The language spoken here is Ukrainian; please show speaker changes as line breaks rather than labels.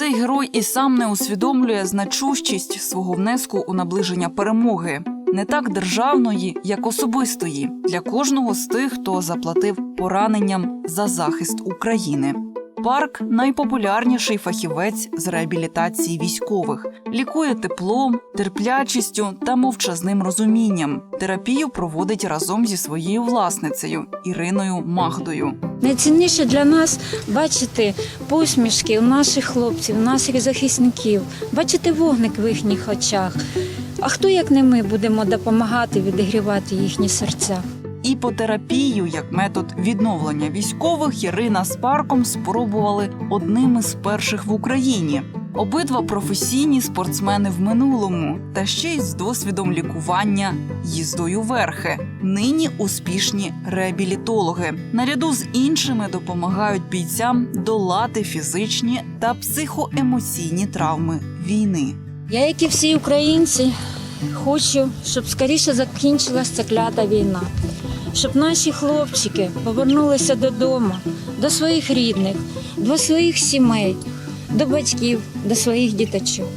цей герой і сам не усвідомлює значущість свого внеску у наближення перемоги, не так державної, як особистої для кожного з тих, хто заплатив пораненням за захист України. Парк найпопулярніший фахівець з реабілітації військових, лікує теплом, терплячістю та мовчазним розумінням. Терапію проводить разом зі своєю власницею Іриною Магдою.
Найцінніше для нас бачити посмішки у наших хлопців, у наших захисників, бачити вогник в їхніх очах. А хто, як не ми, будемо допомагати відігрівати їхні серця?
Іпотерапію як метод відновлення військових Ірина з парком спробували одними з перших в Україні. Обидва професійні спортсмени в минулому, та ще й з досвідом лікування їздою верхи. Нині успішні реабілітологи. Наряду з іншими допомагають бійцям долати фізичні та психоемоційні травми війни.
Я, як і всі українці, хочу, щоб скоріше закінчилася ця клята війна, щоб наші хлопчики повернулися додому, до своїх рідних, до своїх сімей, до батьків, до своїх діточок.